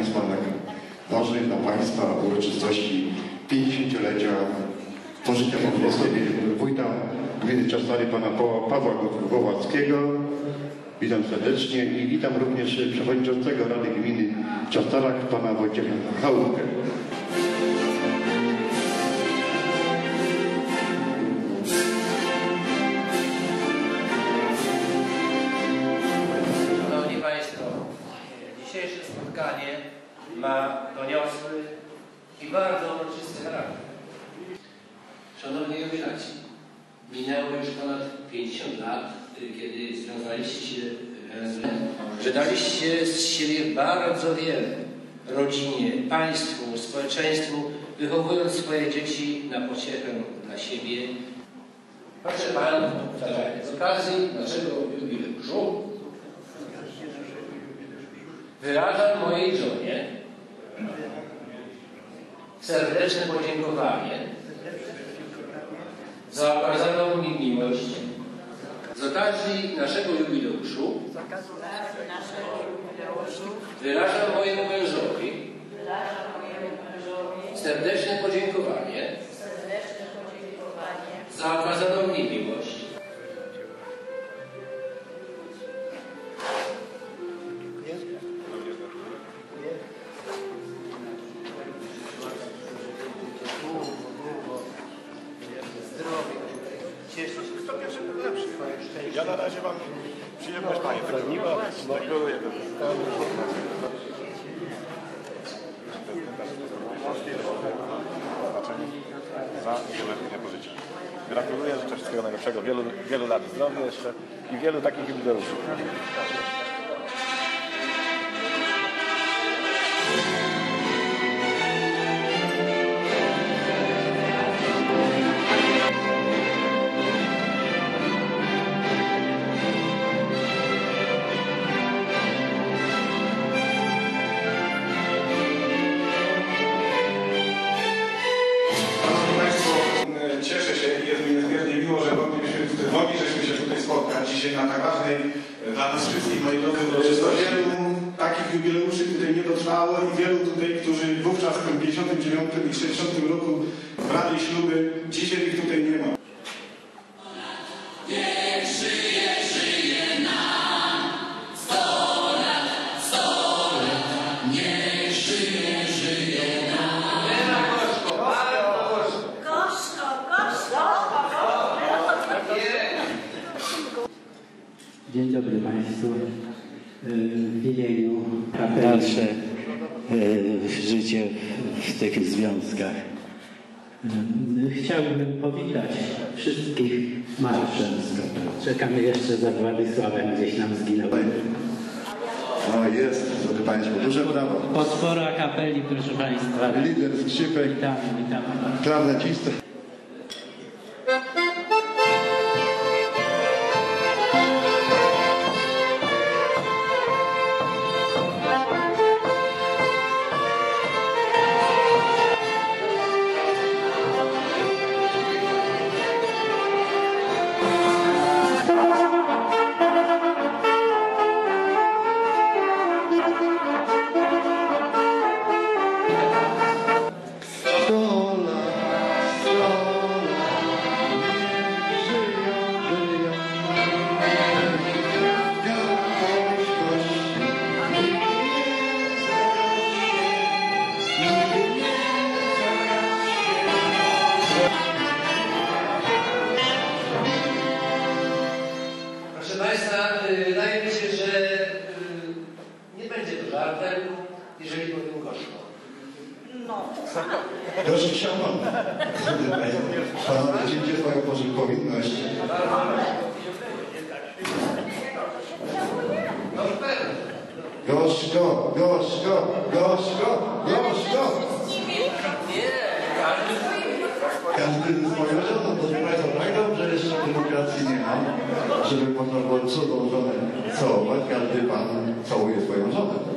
Państwa tak ważnych dla Państwa uroczystości 50-lecia pożycia małżeńskiego wójta gminy Czastary pana Pawła Głowackiego. Witam serdecznie i witam również przewodniczącego Rady Gminy Czastarak pana Wojciecha Chałupkę. I bardzo uroczysty charakter. Szanowni jubilaci, minęło już ponad 50 lat, y, kiedy związaliście się węzłem. Że daliście z siebie bardzo wiele rodzinie, państwu, społeczeństwu, wychowując swoje dzieci na pociechę dla siebie. Proszę Panów, z okazji naszego jubileuszu wyrażam mojej żonie serdeczne podziękowanie za okazaną mi miłość. Z okazji naszego jubileuszu wyrażam mojemu mężowi serdeczne podziękowanie Ja na razie mam przyjemność Panie tego Gratuluję. Za wieloletnie pożycie. Gratuluję, życzę wszystkiego najlepszego, wielu, wielu lat zdrowia jeszcze i wielu takich jubileuszy. Dzisiaj na tak ważnej e, dla nas wszystkich, moi drodzy, uroczystości. Wielu takich jubileuszy tutaj nie dotrwało i wielu tutaj, którzy wówczas w tym 59 i 60 roku brali śluby, dzisiaj Dzień dobry Państwu. Y, W imieniu kapeli dalsze y, życie w tych związkach. Y, Chciałbym powitać wszystkich marszem z. Czekamy jeszcze za Władysławem, gdzieś nam zginął. A jest, drodzy Państwo, duże brawo. Podpora kapeli, proszę Państwa. Lider skrzypek, Witamy, witamy. klarnecista. To żartem, jeżeli powiem gorzko. No, Proszę książąt, Pan wycięcie swoją powinność. No. Gorzko, gorzko, gorzko, gorzko. Nie, każdy Każdy ze swoją żoną, proszę Państwa, tak dobrze jeszcze demokracji nie ma, żeby można było cudowną żonę całować. Każdy Pan całuje swoją żonę.